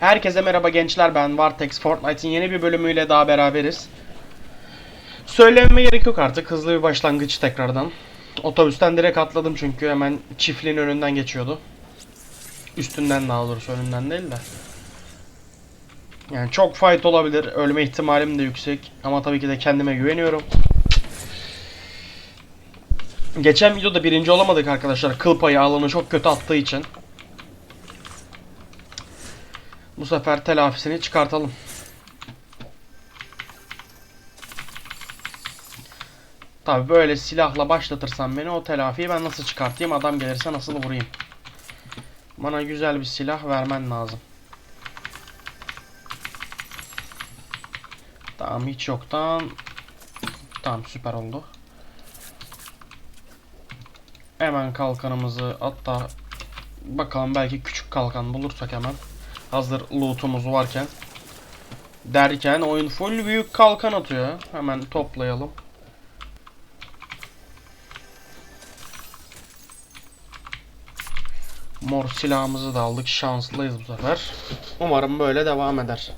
Herkese merhaba gençler ben Vartex Fortnite'in yeni bir bölümüyle daha beraberiz. Söylememe gerek yok artık hızlı bir başlangıç tekrardan. Otobüsten direkt atladım çünkü hemen çiftliğin önünden geçiyordu. Üstünden daha doğrusu önünden değil de. Yani çok fight olabilir ölme ihtimalim de yüksek ama tabii ki de kendime güveniyorum. Geçen videoda birinci olamadık arkadaşlar kıl payı alanı çok kötü attığı için. Bu sefer telafisini çıkartalım. Tabi böyle silahla başlatırsam beni o telafiyi ben nasıl çıkartayım adam gelirse nasıl vurayım. Bana güzel bir silah vermen lazım. Tamam hiç yoktan. Tamam süper oldu. Hemen kalkanımızı hatta bakalım belki küçük kalkan bulursak hemen. Hazır loot'umuz varken. Derken oyun full büyük kalkan atıyor. Hemen toplayalım. Mor silahımızı da aldık. Şanslıyız bu sefer. Umarım böyle devam eder.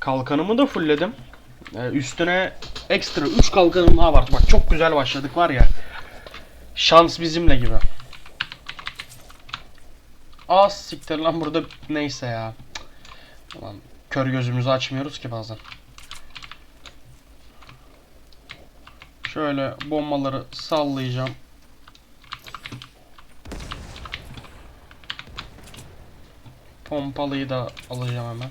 Kalkanımı da fullledim. Ee, üstüne ekstra 3 kalkanım daha var. Bak çok güzel başladık var ya. Şans bizimle gibi. Az siktir lan burada neyse ya. Ulan kör gözümüzü açmıyoruz ki bazen. Şöyle bombaları sallayacağım. Pompalıyı da alacağım hemen.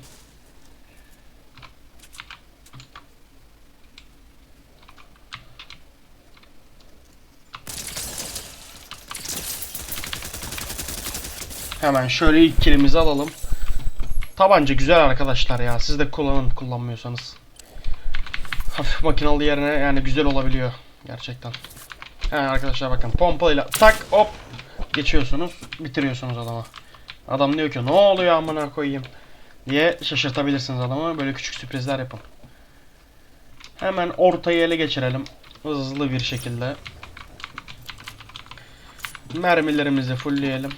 Hemen şöyle ilk kilimizi alalım. Tabanca güzel arkadaşlar ya. Siz de kullanın kullanmıyorsanız. Hafif makinalı yerine yani güzel olabiliyor gerçekten. Hemen arkadaşlar bakın pompalıyla tak hop geçiyorsunuz bitiriyorsunuz adama. Adam diyor ki ne oluyor amına koyayım diye şaşırtabilirsiniz adamı. Böyle küçük sürprizler yapın. Hemen ortayı ele geçirelim. Hızlı bir şekilde. Mermilerimizi fullleyelim.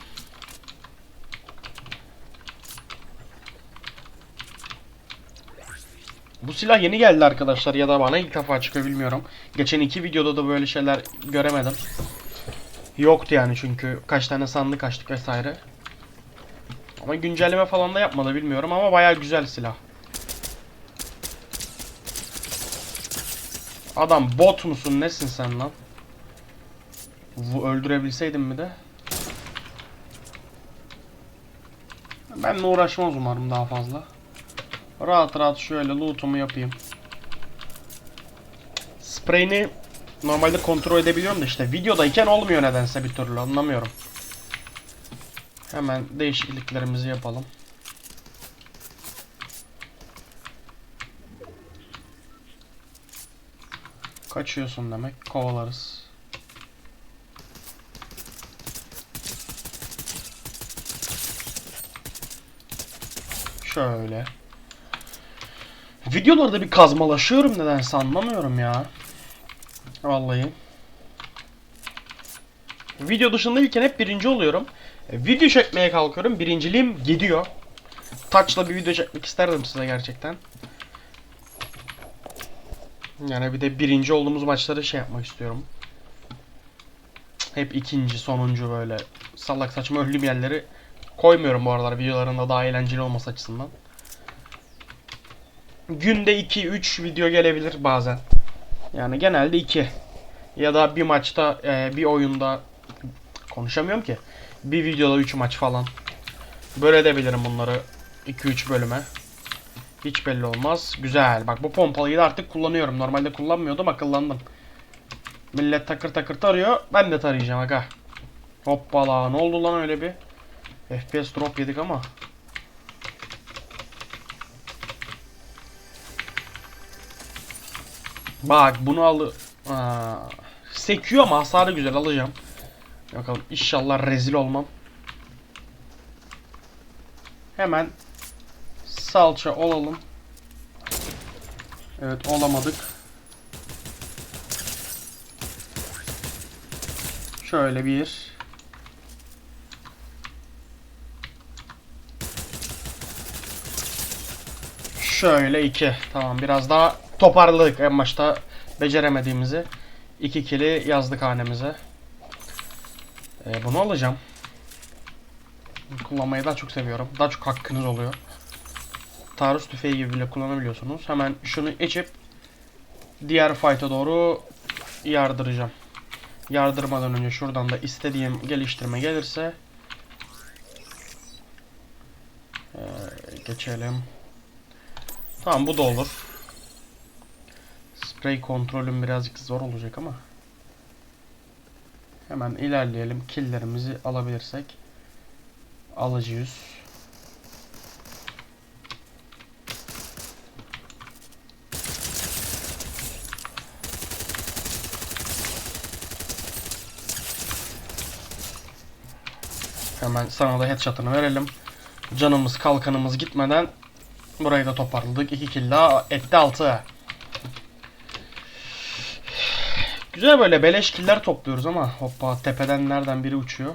Bu silah yeni geldi arkadaşlar ya da bana ilk defa çıkıyor bilmiyorum. Geçen iki videoda da böyle şeyler göremedim. Yoktu yani çünkü kaç tane sandık açtık vesaire. Ama güncelleme falan da yapmadı bilmiyorum ama baya güzel silah. Adam bot musun nesin sen lan? Bu öldürebilseydim mi de? Benle uğraşmaz umarım daha fazla. Rahat rahat şöyle loot'umu yapayım. Spreyini normalde kontrol edebiliyorum da işte videodayken olmuyor nedense bir türlü anlamıyorum. Hemen değişikliklerimizi yapalım. Kaçıyorsun demek. Kovalarız. Şöyle. Videolarda bir kazmalaşıyorum nedense anlamıyorum ya. Vallahi. Video dışındayken hep birinci oluyorum. E, video çekmeye kalkıyorum. Birinciliğim gidiyor. Touch'la bir video çekmek isterdim size gerçekten. Yani bir de birinci olduğumuz maçları şey yapmak istiyorum. Hep ikinci, sonuncu böyle salak saçma ölüm yerleri koymuyorum bu aralar videolarında daha eğlenceli olması açısından. Günde 2-3 video gelebilir bazen. Yani genelde 2. Ya da bir maçta, e, bir oyunda konuşamıyorum ki. Bir videoda 3 maç falan. Böyle edebilirim bunları 2-3 bölüme. Hiç belli olmaz. Güzel. Bak bu pompalıyı da artık kullanıyorum. Normalde kullanmıyordum akıllandım. Millet takır takır tarıyor. Ben de tarayacağım aga. Hoppala. Ne oldu lan öyle bir? FPS drop yedik ama. Bak bunu alı... Aa, sekiyor ama hasarı güzel alacağım. Bakalım inşallah rezil olmam. Hemen salça olalım. Evet olamadık. Şöyle bir. Şöyle iki. Tamam biraz daha toparladık en başta beceremediğimizi. İki kili yazdık hanemize. Ee, bunu alacağım. Kullanmayı daha çok seviyorum. Daha çok hakkınız oluyor. Taarruz tüfeği gibi bile kullanabiliyorsunuz. Hemen şunu içip diğer fight'a doğru yardıracağım. Yardırmadan önce şuradan da istediğim geliştirme gelirse ee, geçelim. Tamam bu da olur. Spray kontrolüm birazcık zor olacak ama. Hemen ilerleyelim. Killlerimizi alabilirsek. Alıcı yüz. Hemen sana da headshot'ını verelim. Canımız kalkanımız gitmeden burayı da toparladık. 2 kill daha etti 6. Güzel böyle beleş killer topluyoruz ama hoppa tepeden nereden biri uçuyor.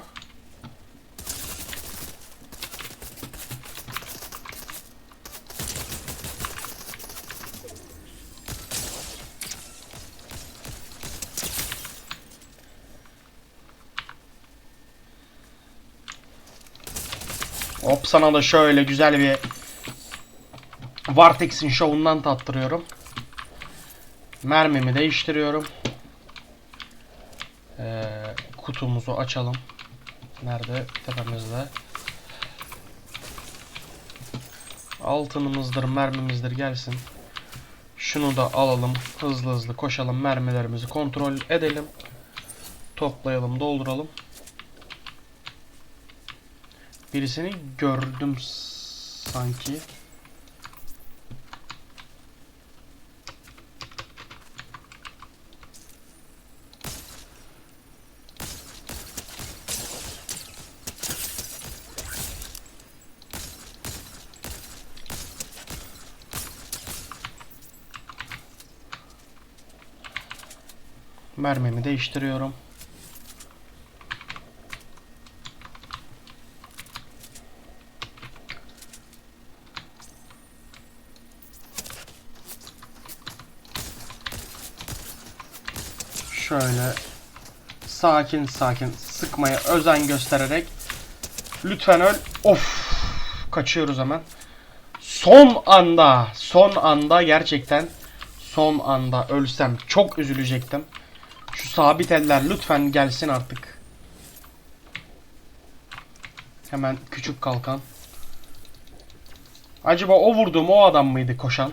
Hop sana da şöyle güzel bir Vartex'in şovundan tattırıyorum. Mermimi değiştiriyorum. Ee, kutumuzu açalım. Nerede? Tepemizde. Altınımızdır, mermimizdir gelsin. Şunu da alalım. Hızlı hızlı koşalım. Mermilerimizi kontrol edelim. Toplayalım, dolduralım. Birisini gördüm sanki. Mermimi değiştiriyorum. Şöyle sakin sakin sıkmaya özen göstererek lütfen öl. Of! Kaçıyoruz hemen. Son anda, son anda gerçekten son anda ölsem çok üzülecektim. Şu sabit eller lütfen gelsin artık. Hemen küçük kalkan. Acaba o vurduğum o adam mıydı koşan?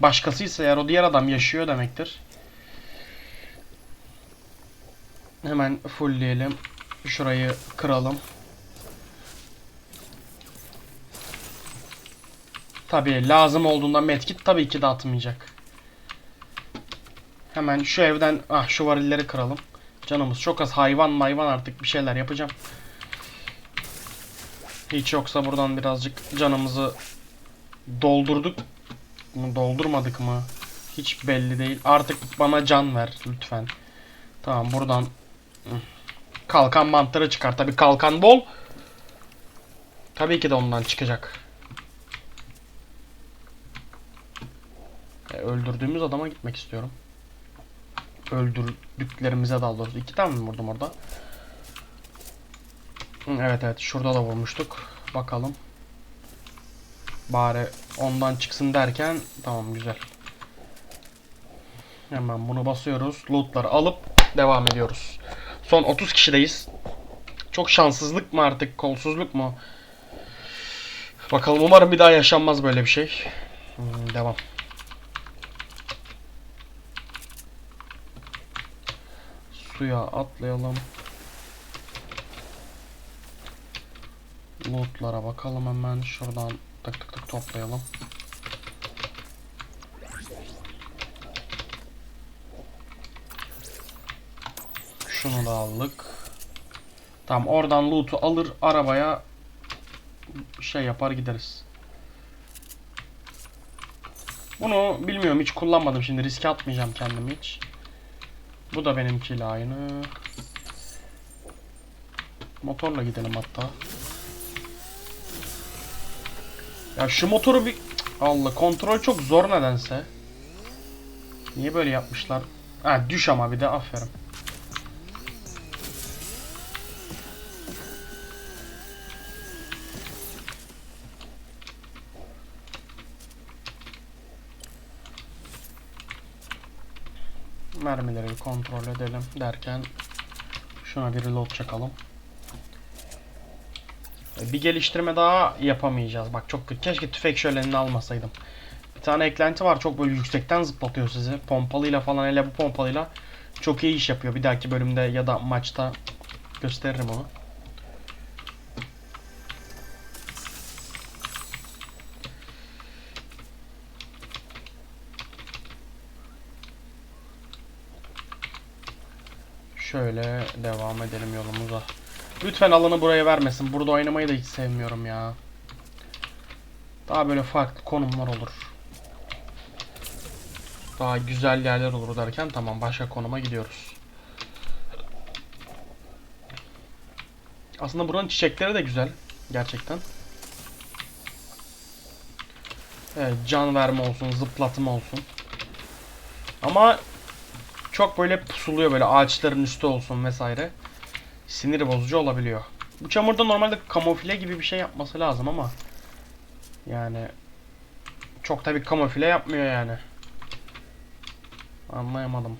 Başkasıysa eğer o diğer adam yaşıyor demektir. Hemen fullleyelim. Şurayı kıralım. Tabii lazım olduğunda medkit tabii ki de atmayacak. Hemen şu evden ah şu varilleri kıralım. Canımız çok az hayvan mayvan artık bir şeyler yapacağım. Hiç yoksa buradan birazcık canımızı doldurduk mu doldurmadık mı? Hiç belli değil. Artık bana can ver lütfen. Tamam buradan kalkan mantarı çıkar. Tabii kalkan bol. Tabii ki de ondan çıkacak. E, öldürdüğümüz adama gitmek istiyorum. Öldürdüklerimize daha doğrusu. iki tane mi vurdum orada? Evet evet şurada da vurmuştuk. Bakalım. Bari ondan çıksın derken tamam güzel. Hemen bunu basıyoruz. Lootları alıp devam ediyoruz. Son 30 kişideyiz. Çok şanssızlık mı artık, kolsuzluk mu? Bakalım umarım bir daha yaşanmaz böyle bir şey. Hmm, devam. Suya atlayalım. Lootlara bakalım hemen. Şuradan tık tık tık toplayalım. Şunu da aldık. Tamam oradan loot'u alır arabaya şey yapar gideriz. Bunu bilmiyorum hiç kullanmadım şimdi riske atmayacağım kendimi hiç. Bu da benimkiyle aynı. Motorla gidelim hatta. Ya şu motoru bir Allah kontrol çok zor nedense. Niye böyle yapmışlar? Ha düş ama bir de aferin. Mermileri kontrol edelim derken şuna bir reload çakalım. Bir geliştirme daha yapamayacağız. Bak çok kötü. Keşke tüfek şölenini almasaydım. Bir tane eklenti var. Çok böyle yüksekten zıplatıyor sizi. Pompalıyla falan hele bu pompalıyla çok iyi iş yapıyor. Bir dahaki bölümde ya da maçta gösteririm onu. Şöyle devam edelim yolumuza. Lütfen alanı buraya vermesin. Burada oynamayı da hiç sevmiyorum ya. Daha böyle farklı konumlar olur. Daha güzel yerler olur derken tamam başka konuma gidiyoruz. Aslında buranın çiçekleri de güzel. Gerçekten. Evet, can verme olsun, zıplatma olsun. Ama çok böyle pusuluyor böyle ağaçların üstü olsun vesaire. Sinir bozucu olabiliyor. Bu çamurda normalde kamufle gibi bir şey yapması lazım ama yani çok tabi kamufle yapmıyor yani. Anlayamadım.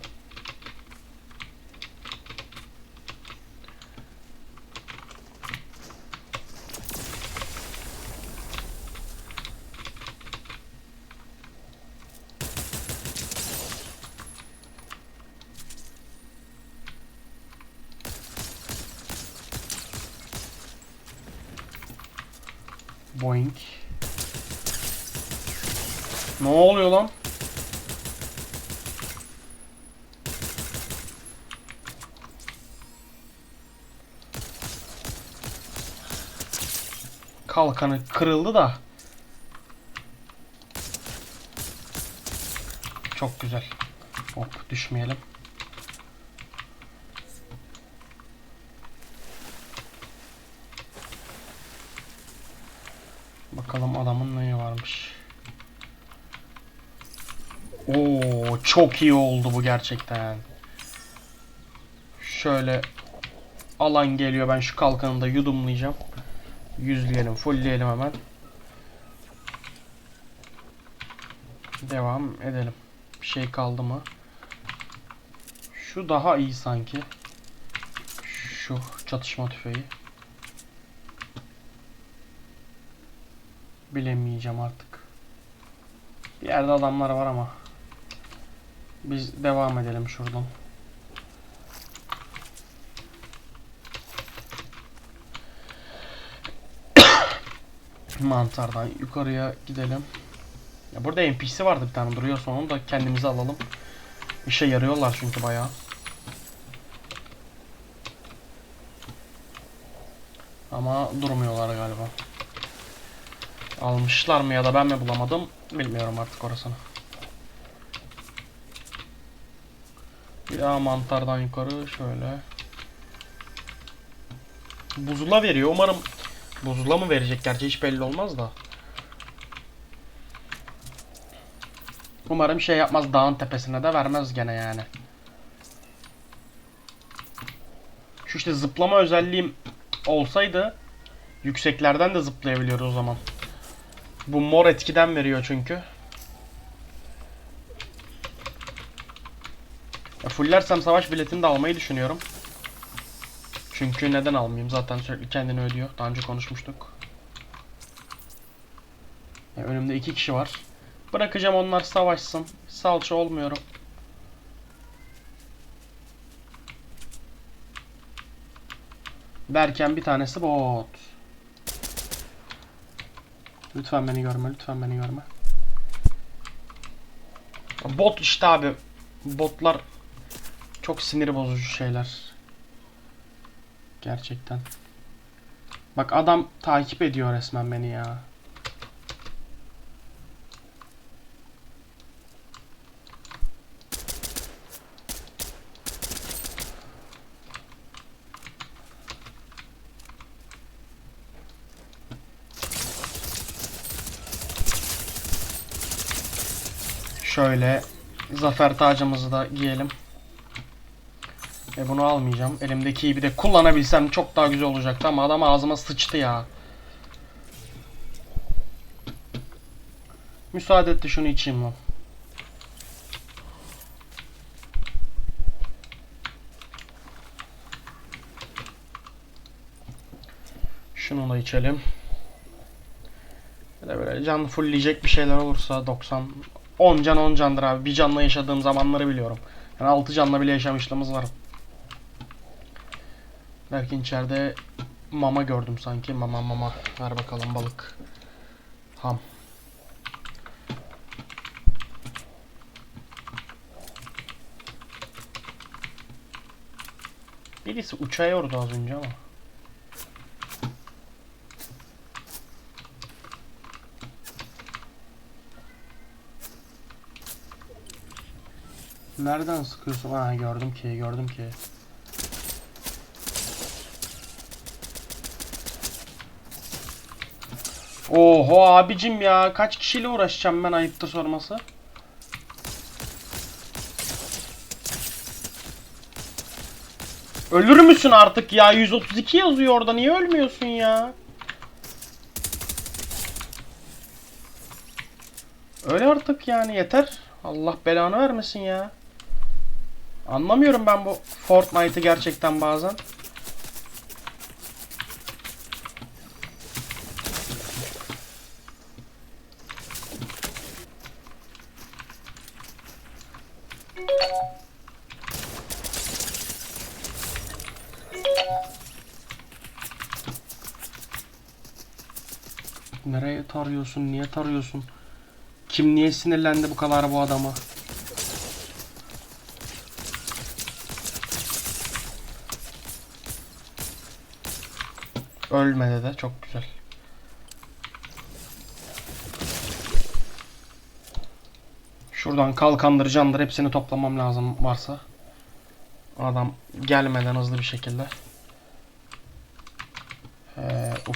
Boink. Ne oluyor lan? Kalkanı kırıldı da. Çok güzel. Hop düşmeyelim. Bakalım adamın neyi varmış. Oo çok iyi oldu bu gerçekten. Şöyle alan geliyor ben şu kalkanı da yudumlayacağım. Yüzleyelim, fullleyelim hemen. Devam edelim. Bir şey kaldı mı? Şu daha iyi sanki. Şu çatışma tüfeği. Bilemeyeceğim artık. Bir yerde adamlar var ama. Biz devam edelim şuradan. Mantardan yukarıya gidelim. Ya burada NPC vardı bir tane duruyor onu da kendimize alalım. İşe yarıyorlar çünkü bayağı. Ama durmuyorlar galiba. Almışlar mı ya da ben mi bulamadım bilmiyorum artık orasını. Bir daha mantardan yukarı şöyle. Buzula veriyor. Umarım buzula mı verecek gerçi hiç belli olmaz da. Umarım şey yapmaz dağın tepesine de vermez gene yani. Şu işte zıplama özelliğim olsaydı yükseklerden de zıplayabiliyoruz o zaman. Bu mor etkiden veriyor çünkü. Ya fullersem savaş biletini de almayı düşünüyorum. Çünkü neden almayayım? Zaten sürekli kendini ödüyor. Daha önce konuşmuştuk. Ya önümde iki kişi var. Bırakacağım onlar savaşsın. Salça olmuyorum. Derken bir tanesi bot. Lütfen beni görme, lütfen beni görme. Bot işte abi. Botlar çok sinir bozucu şeyler. Gerçekten. Bak adam takip ediyor resmen beni ya. Şöyle zafer tacımızı da giyelim. Ve bunu almayacağım. Elimdekiyi bir de kullanabilsem çok daha güzel olacaktı ama adam ağzıma sıçtı ya. Müsaade et de şunu içeyim lan. Şunu da içelim. De böyle can fullleyecek bir şeyler olursa 90 10 can 10 candır abi. Bir canla yaşadığım zamanları biliyorum. Yani 6 canla bile yaşamışlığımız var. Belki içeride mama gördüm sanki. Mama mama. Ver bakalım balık. Ham. Birisi uçuyordu az önce ama. Nereden sıkıyorsun? Ha gördüm ki, gördüm ki. Oho abicim ya kaç kişiyle uğraşacağım ben ayıptır sorması. Ölür müsün artık ya? 132 yazıyor orada. Niye ölmüyorsun ya? Öyle artık yani yeter. Allah belanı vermesin ya. Anlamıyorum ben bu Fortnite'ı gerçekten bazen. Nereye tarıyorsun? Niye tarıyorsun? Kim niye sinirlendi bu kadar bu adama? Ölmedi de çok güzel. Şuradan kalkandır candır hepsini toplamam lazım varsa. Adam gelmeden hızlı bir şekilde.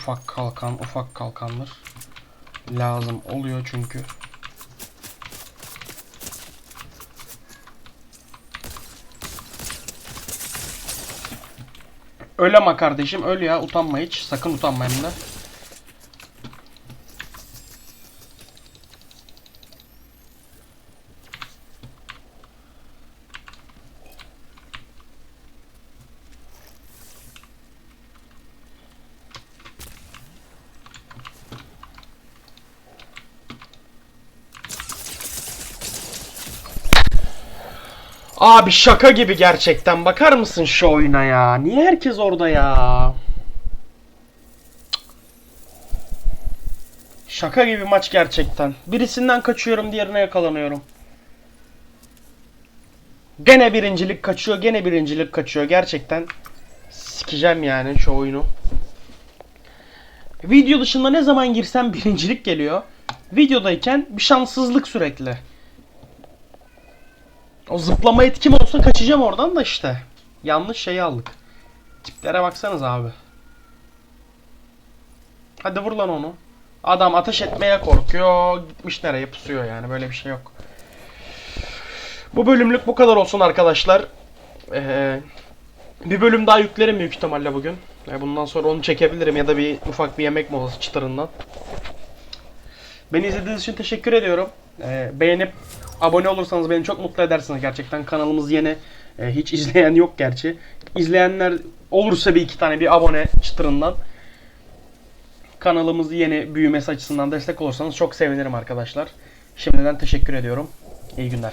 Ufak kalkan, ufak kalkandır. Lazım oluyor çünkü. Öl ama kardeşim öl ya utanma hiç. Sakın utanma hem de. Abi şaka gibi gerçekten. Bakar mısın şu oyuna ya? Niye herkes orada ya? Şaka gibi maç gerçekten. Birisinden kaçıyorum, diğerine yakalanıyorum. Gene birincilik kaçıyor, gene birincilik kaçıyor. Gerçekten sikeceğim yani şu oyunu. Video dışında ne zaman girsem birincilik geliyor. Videodayken bir şanssızlık sürekli. O zıplama etkim olsa kaçacağım oradan da işte. Yanlış şeyi aldık. Tiplere baksanız abi. Hadi vur lan onu. Adam ateş etmeye korkuyor. Gitmiş nereye pusuyor yani. Böyle bir şey yok. Bu bölümlük bu kadar olsun arkadaşlar. Ee, bir bölüm daha yüklerim büyük ihtimalle bugün. Ee, bundan sonra onu çekebilirim ya da bir ufak bir yemek molası çıtırından. Beni izlediğiniz için teşekkür ediyorum. Ee, beğenip abone olursanız beni çok mutlu edersiniz gerçekten. Kanalımız yeni. Ee, hiç izleyen yok gerçi. İzleyenler olursa bir iki tane bir abone çıtırından. Kanalımız yeni büyümesi açısından destek olursanız çok sevinirim arkadaşlar. Şimdiden teşekkür ediyorum. İyi günler.